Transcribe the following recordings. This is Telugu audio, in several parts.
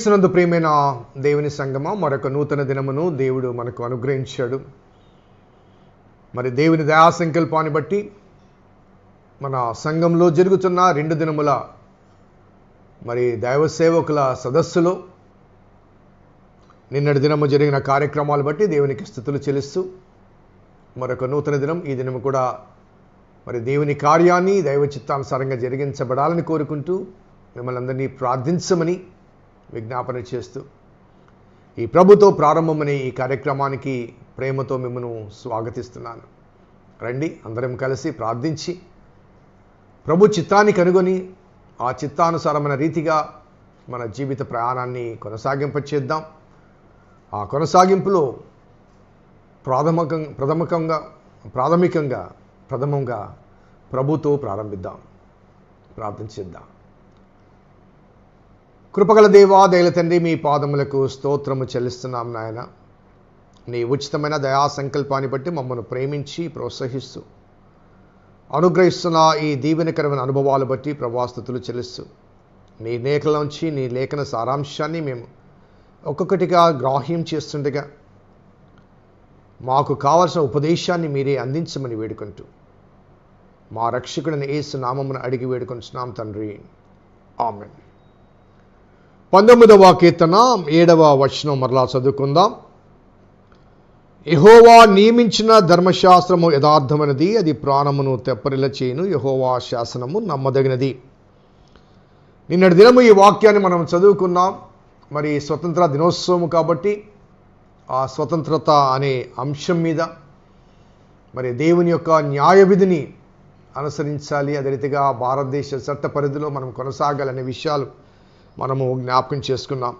క్రీస్తునందు ప్రియమైన దేవుని సంగమ మరొక నూతన దినమును దేవుడు మనకు అనుగ్రహించాడు. మరి దేవుని దయా సంకల్పాన్ని బట్టి మన సంఘంలో జరుగుతున్న రెండు దినముల మరి దైవ సేవకుల సదస్సులో నిన్నటి దినము జరిగిన కార్యక్రమాలు బట్టి దేవునికి స్థుతులు చెల్లిస్తూ మరొక నూతన దినం ఈ దినము కూడా మరి దేవుని కార్యాన్ని దైవ చిత్తానుసారంగా జరిగించబడాలని కోరుకుంటూ మిమ్మల్ని అందరినీ ప్రార్థించమని విజ్ఞాపన చేస్తూ ఈ ప్రభుతో ప్రారంభమనే ఈ కార్యక్రమానికి ప్రేమతో మిమ్మను స్వాగతిస్తున్నాను. రండి అందరం కలిసి ప్రార్థించి ప్రభు చిత్తాన్ని కనుగొని ఆ చిత్తానుసారమైన రీతిగా మన జీవిత ప్రయాణాన్ని కొనసాగింపచేద్దాం. ఆ కొనసాగింపులో ప్రాథమికం ప్రథమకంగా ప్రాథమికంగా ప్రథమంగా ప్రభుతో ప్రారంభిద్దాం. ప్రార్థించిద్దాం. కృపగల దేవా దయల తండ్రి మీ పాదములకు స్తోత్రము చెల్లిస్తున్నాం నాయన. నీ ఉచితమైన దయా సంకల్పాన్ని బట్టి మమ్మల్ని ప్రేమించి ప్రోత్సహిస్తూ అనుగ్రహిస్తున్న ఈ దీవెనకరమైన అనుభవాలు బట్టి ప్రభాస్తుతులు చెల్లిస్తూ నీ లేఖలోంచి నీ లేఖన సారాంశాన్ని మేము ఒక్కొక్కటిగా గ్రాహ్యం చేస్తుండగా మాకు కావలసిన ఉపదేశాన్ని మీరే అందించమని వేడుకుంటూ మా రక్షకుడిని ఏసు నామమును అడిగి వేడుకుంటున్నాం తండ్రి. ఆమెన్. పంతొమ్మిదవ కీర్తన ఏడవ వచనం మరలా చదువుకుందాం. యహోవా నియమించిన ధర్మశాస్త్రము యథార్థమైనది అది ప్రాణమును తెప్పరిల చేయను యహోవా శాసనము నమ్మదగినది. నిన్నటి దినము ఈ వాక్యాన్ని మనం చదువుకున్నాం. మరి స్వతంత్ర దినోత్సవం కాబట్టి ఆ స్వతంత్రత అనే అంశం మీద మరి దేవుని యొక్క న్యాయ విధిని అనుసరించాలి. అదే రీతిగా భారతదేశ చట్ట పరిధిలో మనం కొనసాగాలనే విషయాలు మనము జ్ఞాపకం చేసుకున్నాం.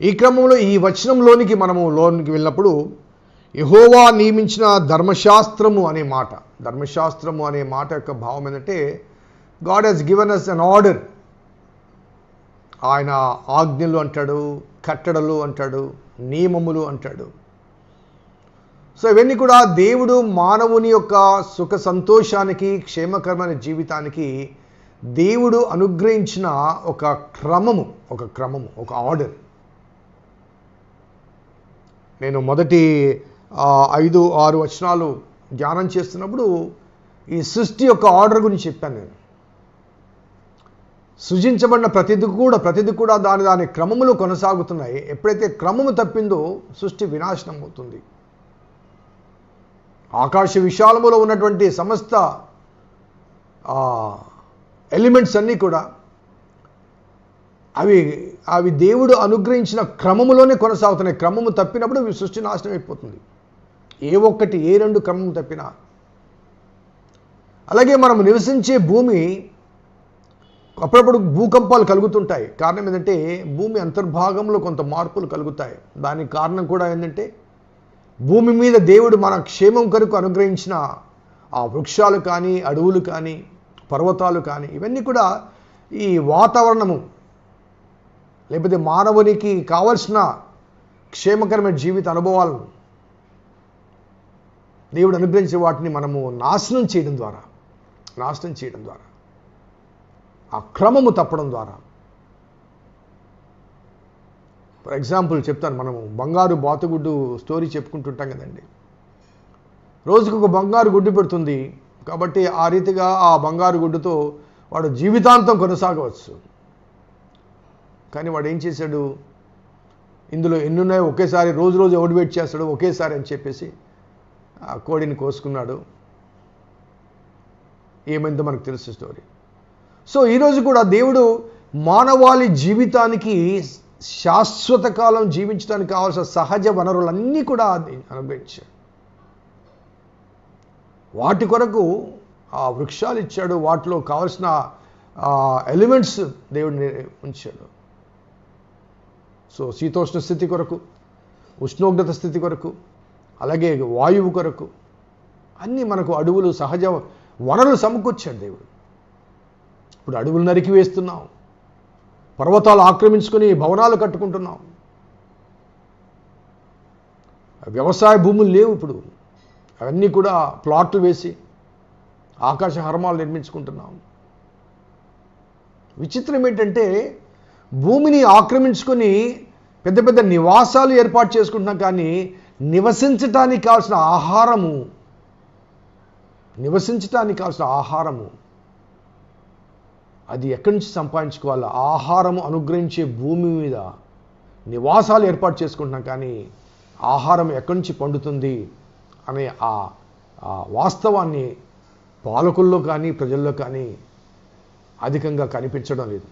ఈ క్రమంలో ఈ వచనంలోనికి మనము లోనికి వెళ్ళినప్పుడు యహోవా నియమించిన ధర్మశాస్త్రము అనే మాట ధర్మశాస్త్రము అనే మాట యొక్క భావం ఏంటంటే God has given us an order ఆయన ఆజ్ఞలు అంటాడు కట్టడలు అంటాడు నియమములు అంటాడు. సో ఇవన్నీ కూడా దేవుడు మానవుని యొక్క సుఖ సంతోషానికి క్షేమకరమైన జీవితానికి దేవుడు అనుగ్రహించిన ఒక క్రమము ఒక క్రమము ఒక ఆర్డర్. నేను మొదటి ఐదు ఆరు వచనాలు ధ్యానం చేస్తున్నప్పుడు ఈ సృష్టి యొక్క ఆర్డర్ గురించి చెప్పాను నేను. సృజించబడిన ప్రతిది కూడా ప్రతిది కూడా దాని దాని క్రమములు కొనసాగుతున్నాయి. ఎప్పుడైతే క్రమము తప్పిందో సృష్టి వినాశనం అవుతుంది. ఆకాశ విశాలములో ఉన్నటువంటి సమస్త ఎలిమెంట్స్ అన్నీ కూడా అవి అవి దేవుడు అనుగ్రహించిన క్రమములోనే కొనసాగుతున్నాయి. క్రమము తప్పినప్పుడు సృష్టి నాశనం అయిపోతుంది. ఏ ఒక్కటి ఏ రెండు క్రమం తప్పినా. అలాగే మనం నివసించే భూమి అప్పుడప్పుడు భూకంపాలు కలుగుతుంటాయి. కారణం ఏంటంటే భూమి అంతర్భాగంలో కొంత మార్పులు కలుగుతాయి. దానికి కారణం కూడా ఏంటంటే భూమి మీద దేవుడు మన క్షేమం కొరకు అనుగ్రహించిన ఆ వృక్షాలు కానీ అడవులు కానీ పర్వతాలు కానీ ఇవన్నీ కూడా ఈ వాతావరణము లేకపోతే మానవునికి కావలసిన క్షేమకరమైన జీవిత అనుభవాలను దేవుడు అనుగ్రహించే వాటిని మనము నాశనం చేయడం ద్వారా నాశనం చేయడం ద్వారా ఆ క్రమము తప్పడం ద్వారా. ఫర్ ఎగ్జాంపుల్ చెప్తాను మనము బంగారు బాతుగుడ్డు స్టోరీ చెప్పుకుంటుంటాం కదండి. రోజుకు ఒక బంగారు గుడ్డు పెడుతుంది కాబట్టి ఆ రీతిగా ఆ బంగారు గుడ్డుతో వాడు జీవితాంతం కొనసాగవచ్చు. కానీ వాడు ఏం చేశాడు? ఇందులో ఎన్నున్నాయో ఒకేసారి రోజు రోజు ఎవడు వెయిట్ చేస్తాడు ఒకేసారి అని చెప్పేసి ఆ కోడిని కోసుకున్నాడు. ఏమైందో మనకు తెలుసు స్టోరీ. సో ఈరోజు కూడా దేవుడు మానవాళి జీవితానికి శాశ్వత కాలం జీవించడానికి కావాల్సిన సహజ వనరులన్నీ కూడా అనుగ్రహించాడు. వాటి కొరకు ఆ వృక్షాలు ఇచ్చాడు. వాటిలో కావలసిన ఎలిమెంట్స్ దేవుడిని ఉంచాడు. సో శీతోష్ణ స్థితి కొరకు ఉష్ణోగ్రత స్థితి కొరకు అలాగే వాయువు కొరకు అన్నీ మనకు అడవులు సహజ వనరులు సమకూర్చాడు దేవుడు. ఇప్పుడు అడవులు నరికి వేస్తున్నాం. పర్వతాలు ఆక్రమించుకొని భవనాలు కట్టుకుంటున్నాం. వ్యవసాయ భూములు లేవు ఇప్పుడు. అవన్నీ కూడా ప్లాట్లు వేసి ఆకాశ హర్మాలు నిర్మించుకుంటున్నాం విచిత్రం ఏంటంటే భూమిని ఆక్రమించుకొని పెద్ద పెద్ద నివాసాలు ఏర్పాటు చేసుకుంటున్నాం కానీ నివసించటానికి కావాల్సిన ఆహారము నివసించటానికి కావాల్సిన ఆహారము అది ఎక్కడి నుంచి సంపాదించుకోవాలి ఆహారము అనుగ్రహించే భూమి మీద నివాసాలు ఏర్పాటు చేసుకుంటున్నాం కానీ ఆహారం ఎక్కడి నుంచి పండుతుంది? అనే ఆ వాస్తవాన్ని పాలకుల్లో కానీ ప్రజల్లో కానీ అధికంగా కనిపించడం లేదు.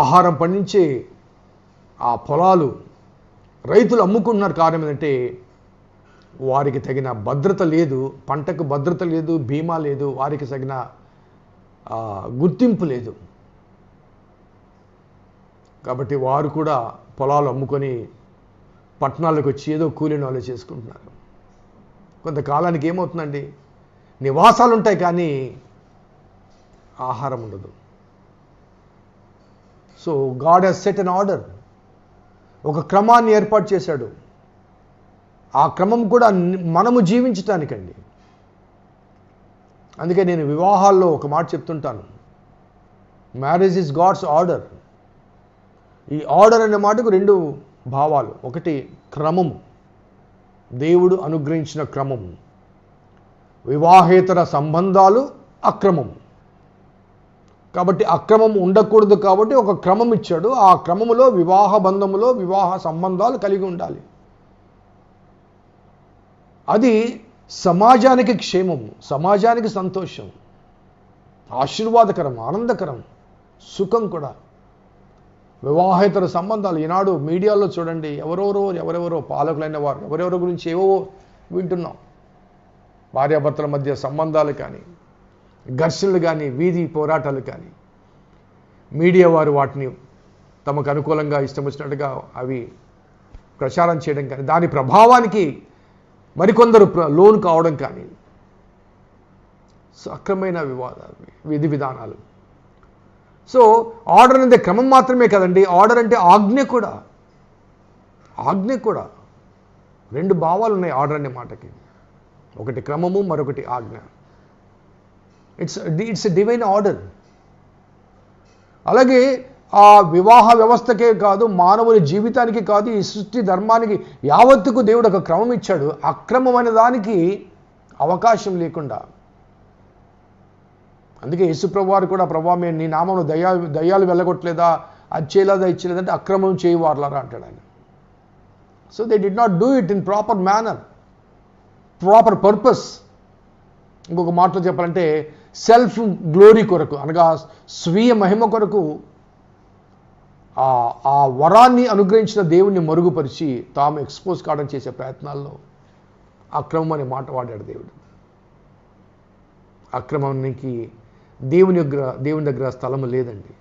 ఆహారం పండించే ఆ పొలాలు రైతులు అమ్ముకుంటున్నారు కారణం ఏంటంటే వారికి తగిన భద్రత లేదు పంటకు భద్రత లేదు బీమా లేదు వారికి తగిన గుర్తింపు లేదు. కాబట్టి వారు కూడా పొలాలు అమ్ముకొని పట్టణాలకు వచ్చి ఏదో కూలిన వాళ్ళు చేసుకుంటున్నారు. కొంతకాలానికి ఏమవుతుందండి? నివాసాలు ఉంటాయి కానీ ఆహారం ఉండదు. So God has set an order ఒక క్రమాన్ని ఏర్పాటు చేశాడు. ఆ క్రమం కూడా మనము జీవించటానికండి. అందుకే నేను వివాహాల్లో ఒక మాట చెప్తుంటాను. మ్యారేజ్ ఇస్ గాడ్స్ ఆర్డర్ ఈ ఆర్డర్ అనే మాటకు రెండు భావాలు. ఒకటి క్రమము. దేవుడు అనుగ్రహించిన క్రమము. వివాహేతర సంబంధాలు అక్రమము. కాబట్టి అక్రమం ఉండకూడదు కాబట్టి ఒక క్రమం ఇచ్చాడు. ఆ క్రమములో వివాహ బంధములో వివాహ సంబంధాలు కలిగి ఉండాలి. అది సమాజానికి క్షేమము సమాజానికి సంతోషం ఆశీర్వాదకరం ఆనందకరం సుఖం కూడా. వివాహేతర సంబంధాలు ఈనాడు మీడియాలో చూడండి ఎవరెవరో ఎవరెవరో పాలకులైన వారు ఎవరెవరో గురించి ఏవో వింటున్నాం. భార్యాభర్తల మధ్య సంబంధాలు కానీ ఘర్షణలు కానీ వీధి పోరాటాలు కానీ మీడియా వారు వాటిని తమకు అనుకూలంగా ఇష్టం వచ్చినట్టుగా అవి ప్రచారం చేయడం కానీ దాని ప్రభావానికి మరికొందరు లోన్ కావడం కానీ సక్రమైన వివాదాలు విధి విధానాలు సో ఆర్డర్ అనేది క్రమం మాత్రమే కదండి. ఆర్డర్ అంటే ఆజ్ఞ కూడా. ఆజ్ఞ కూడా. రెండు భావాలు ఉన్నాయి ఆర్డర్ అనే మాటకి. ఒకటి క్రమము మరొకటి ఆజ్ఞ. ఇట్స్ ఇట్స్ డివైన్ ఆర్డర్ అలాగే ఆ వివాహ వ్యవస్థకే కాదు మానవుని జీవితానికి కాదు ఈ సృష్టి ధర్మానికి యావత్తుకు దేవుడు ఒక క్రమం ఇచ్చాడు. అక్రమమైన దానికి అవకాశం లేకుండా. అందుకే యేసుప్రభు వారు కూడా ప్రభా మేము నీ నామను దయ్యా దయ్యాలు వెళ్ళగొట్టలేదా? అది చేయలేదా ఇచ్చలేదంటే అక్రమం చేయవారులరా? అంటాడు ఆయన. So they did not do it in proper manner proper purpose ఇంకొక మాటలో చెప్పాలంటే సెల్ఫ్ గ్లోరీ కొరకు అనగా స్వీయ మహిమ కొరకు ఆ ఆ వరాన్ని అనుగ్రహించిన దేవుణ్ణి మరుగుపరిచి తాము ఎక్స్పోజ్ కావడం చేసే ప్రయత్నాల్లో అక్రమం అనే మాట వాడాడు దేవుడు. అక్రమానికి దేవుని దగ్గర దేవుని దగ్గర స్థలము లేదండి.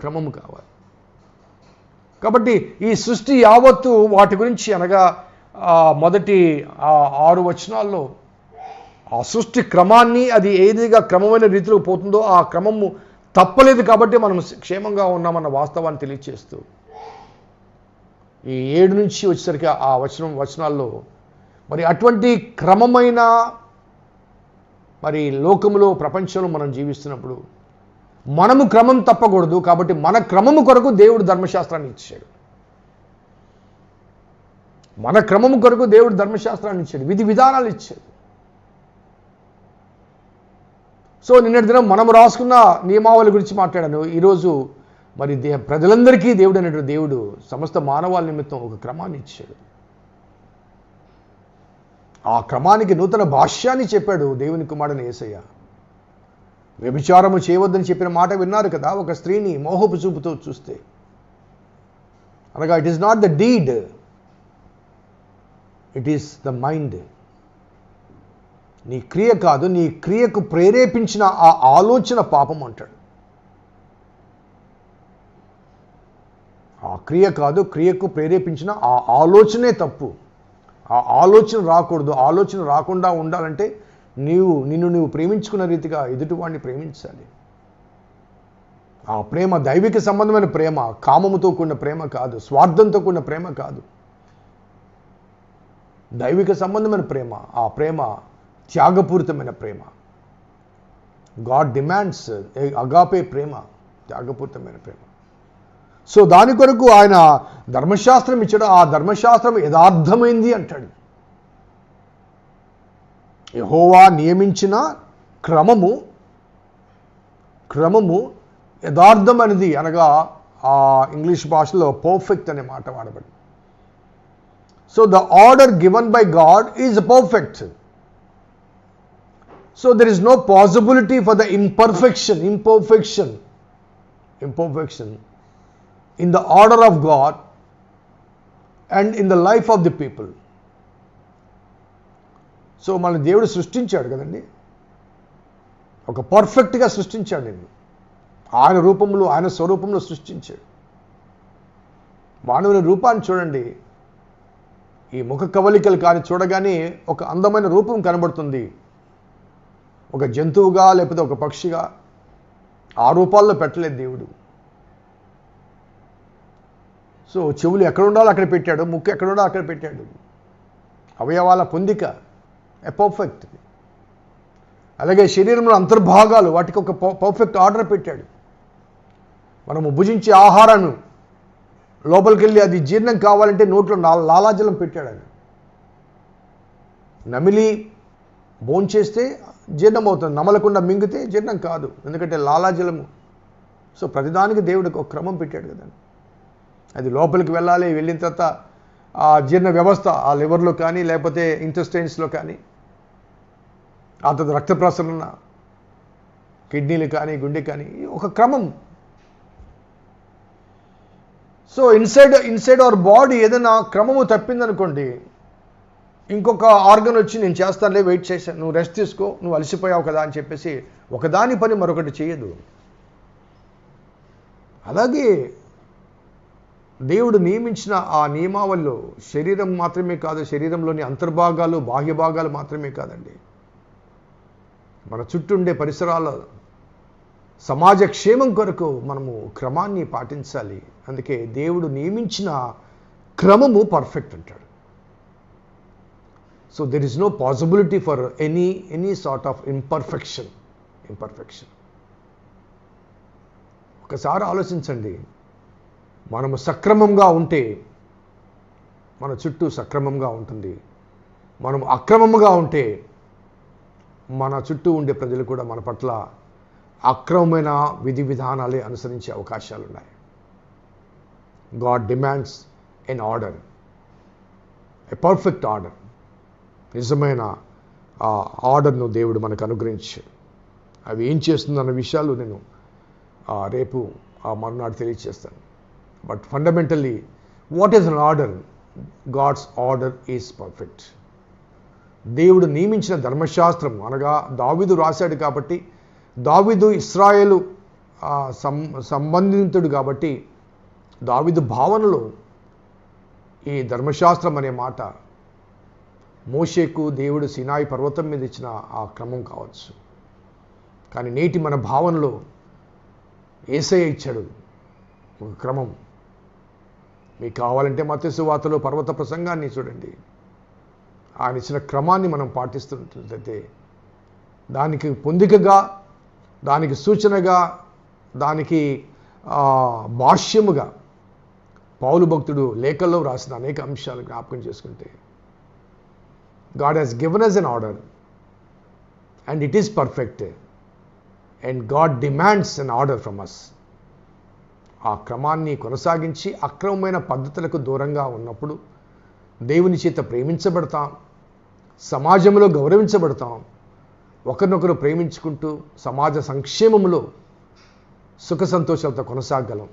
క్రమము కావాలి. కాబట్టి ఈ సృష్టి యావత్తు వాటి గురించి అనగా ఆ మొదటి ఆరు వచనాల్లో ఆ సృష్టి క్రమాన్ని అది ఏదిగా క్రమమైన రీతిలో పోతుందో ఆ క్రమము తప్పలేదు కాబట్టి మనం క్షేమంగా ఉన్నామన్న వాస్తవాన్ని తెలియచేస్తూ ఈ ఏడు నుంచి వచ్చేసరికి ఆ వచనం వచనాల్లో మరి అటువంటి క్రమమైన మరి లోకములో ప్రపంచంలో మనం జీవిస్తున్నప్పుడు మనము క్రమం తప్పకూడదు కాబట్టి మన క్రమము కొరకు దేవుడు ధర్మశాస్త్రాన్ని ఇచ్చాడు. మన క్రమము కొరకు దేవుడు ధర్మశాస్త్రాన్ని ఇచ్చాడు. విధి విధానాలు ఇచ్చాడు. సో నిన్నటి దినం మనం రాసుకున్న నియమావళి గురించి మాట్లాడాను. ఈరోజు మరి దే ప్రజలందరికీ దేవుడు అనేటువంటి దేవుడు సమస్త మానవాళి నిమిత్తం ఒక క్రమాన్ని ఇచ్చాడు. ఆ క్రమానికి నూతన భాష్యాన్ని చెప్పాడు దేవుని కుమారుని యేసయ్య వ్యభిచారము చేయవద్దని చెప్పిన మాట విన్నారు కదా ఒక స్త్రీని మోహపు చూపుతో చూస్తే. అనగా it is not the deed it is the mind నీ క్రియ కాదు నీ క్రియకు ప్రేరేపించిన ఆ ఆలోచన పాపం అంటాడు. ఆ క్రియ కాదు క్రియకు ప్రేరేపించిన ఆ ఆలోచనే తప్పు. ఆ ఆలోచన రాకూడదు. ఆలోచన రాకుండా ఉండాలంటే నీవు నిన్ను నువ్వు ప్రేమించుకున్న రీతిగా ఎదుటివాడిని ప్రేమించాలి. ఆ ప్రేమ దైవిక సంబంధమైన ప్రేమ కామముతో కూడిన ప్రేమ కాదు స్వార్థంతో కూడిన ప్రేమ కాదు. దైవిక సంబంధమైన ప్రేమ ఆ ప్రేమ త్యాగపూరితమైన ప్రేమ. గాడ్ డిమాండ్స్ అగాపే ప్రేమ త్యాగపూరితమైన ప్రేమ. సో దాని కొరకు ఆయన ధర్మశాస్త్రం ఇచ్చాడు ఆ ధర్మశాస్త్రం యథార్థమైంది అంటాడు. యహోవా నియమించిన క్రమము క్రమము యథార్థమైనది అనగా ఆ ఇంగ్లీష్ భాషలో పర్ఫెక్ట్ అనే మాట వాడబడి so the order given by God is perfect so there is no possibility for the imperfection imperfection imperfection in the order of God and in the life of the people so మన దేవుడు సృష్టించాడు కదండి. ఒక పర్ఫెక్ట్గా సృష్టించాడు నేను ఆయన రూపంలో ఆయన స్వరూపంలో సృష్టించాడు. మానవుని రూపాన్ని చూడండి. ఈ ముఖ కవలికలు కానీ చూడగానే ఒక అందమైన రూపం కనబడుతుంది. ఒక జంతువుగా లేకపోతే ఒక పక్షిగా ఆ రూపాల్లో పెట్టలేదు దేవుడు. సో చెవులు ఎక్కడ ఉండాలో అక్కడ పెట్టాడు ముక్కు ఎక్కడ ఉండాలో అక్కడ పెట్టాడు. అవయవాల పొందిక పర్ఫెక్ట్ అలాగే శరీరంలో అంతర్భాగాలు వాటికి ఒక పర్ఫెక్ట్ ఆర్డర్ పెట్టాడు. మనము భుజించే ఆహారాన్ని లోపలికి వెళ్ళి అది జీర్ణం కావాలంటే నోట్లో నా- లాలాజలం పెట్టాడు ఆయన. నమిలి భోంచేస్తే జీర్ణం అవుతుంది నమలకుండా మింగితే జీర్ణం కాదు ఎందుకంటే లాలాజలము. సో ప్రతిదానికి దేవుడికి ఒక క్రమం పెట్టాడు కదండి అది లోపలికి వెళ్ళాలి వెళ్ళిన తర్వాత ఆ జీర్ణ వ్యవస్థ ఆ లివర్లో కానీ లేకపోతే ఇంటెస్టైన్స్లో కానీ ఆ తర్వాత రక్త ప్రసరణ కిడ్నీలు కానీ గుండె కానీ ఒక క్రమం. So inside inside our body ఏదైనా క్రమము తప్పిందనుకోండి ఇంకొక ఆర్గన్ వచ్చి నేను చేస్తానులే వెయిట్ చేశాను నువ్వు రెస్ట్ తీసుకో నువ్వు అలసిపోయావు కదా అని చెప్పేసి ఒకదాని పని మరొకటి చేయదు. అలాగే దేవుడు నియమించిన ఆ నియమావళిలో శరీరం మాత్రమే కాదు శరీరంలోని అంతర్భాగాలు బాహ్య భాగాలు మాత్రమే కాదండి. మన చుట్టూ ఉండే పరిసరాల సమాజ క్షేమం కొరకు మనము క్రమాన్ని పాటించాలి. అందుకే దేవుడు నియమించిన క్రమము పర్ఫెక్ట్ అంటాడు. So there is no possibility for any any sort of imperfection imperfection ఒకసారి ఆలోచించండి. మనము సక్రమంగా ఉంటే మన చుట్టూ సక్రమంగా ఉంటుంది. మనం అక్రమముగా ఉంటే మన చుట్టూ ఉండే ప్రజలు కూడా మన పట్ల అక్రమమైన విధి విధానాలే అనుసరించే అవకాశాలు ఉన్నాయి God demands an order a perfect order నిజమైన ఆ ఆర్డర్ను దేవుడు మనకు అనుగ్రహించాడు. అవి ఏం చేస్తుందన్న విషయాలు నేను రేపు ఆ మరునాడు తెలియజేస్తాను but fundamentally what is an order God's order is perfect దేవుడు నియమించిన ధర్మశాస్త్రం అనగా దావిదు రాశాడు కాబట్టి దావిదు ఇస్రాయేలు సం సంబంధితుడు కాబట్టి దావిదు భావనలో ఈ ధర్మశాస్త్రం అనే మాట మోషేకు దేవుడు సినాయి పర్వతం మీద ఇచ్చిన ఆ క్రమం కావచ్చు. కానీ నేటి మన భావనలో ఏసై ఇచ్చాడు ఒక క్రమం. మీకు కావాలంటే మత్స్సు వార్తలో పర్వత ప్రసంగాన్ని చూడండి. ఆయన ఇచ్చిన క్రమాన్ని మనం పాటిస్తున్నట్లయితే దానికి పొందికగా దానికి సూచనగా దానికి భాష్యముగా పౌలు భక్తుడు లేఖల్లో రాసిన అనేక అంశాలు జ్ఞాపకం చేసుకుంటే God has given us an order and it is perfect and God demands an order from us ఆ క్రమాన్ని కొనసాగించి అక్రమమైన పద్ధతులకు దూరంగా ఉన్నప్పుడు దేవుని చేత ప్రేమించబడతాం. సమాజంలో గౌరవించబడతాం. ఒకరినొకరు ప్రేమించుకుంటూ సమాజ సంక్షేమంలో సుఖ సంతోషాలతో కొనసాగలం.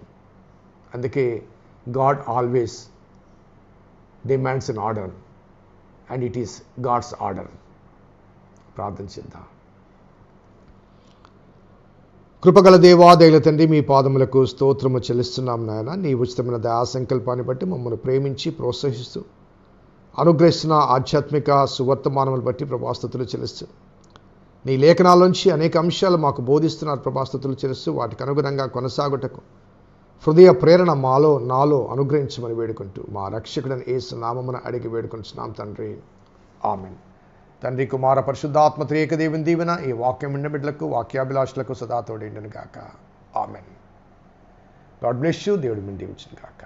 అందుకే God always demands in order and it is God's order. ప్రార్థన చేద్దాం. కృపగల దేవా తండ్రి మీ పాదములకు స్తోత్రము చెల్లిస్తున్నాం నాయన. నీ ఉచితమైన దయా సంకల్పాన్ని బట్టి మమ్మల్ని ప్రేమించి ప్రోత్సహిస్తూ అనుగ్రహిస్తున్న ఆధ్యాత్మిక సువర్తమానములు బట్టి ప్రభాస్తుతులు చెల్లిస్తూ నీ లేఖనాల్లోంచి అనేక అంశాలు మాకు బోధిస్తున్నారు ప్రభాస్తుతులు చెల్లిస్తూ వాటికి అనుగుణంగా కొనసాగుటకు హృదయ ప్రేరణ మాలో నాలో అనుగ్రహించమని వేడుకుంటూ మా రక్షకుడని ఏసు నామమున అడిగి వేడుకుంటున్నాం తండ్రి. ఆమెన్. తండ్రి కుమార పరిశుద్ధాత్మ త్రియక దేవుని దీవెన ఈ వాక్యం విన్న బిడ్డలకు వాక్యాభిలాషులకు సదా తోడేండును గాక ఆమెన్. God bless you. దేవుడు మిండి దీవించిన కాక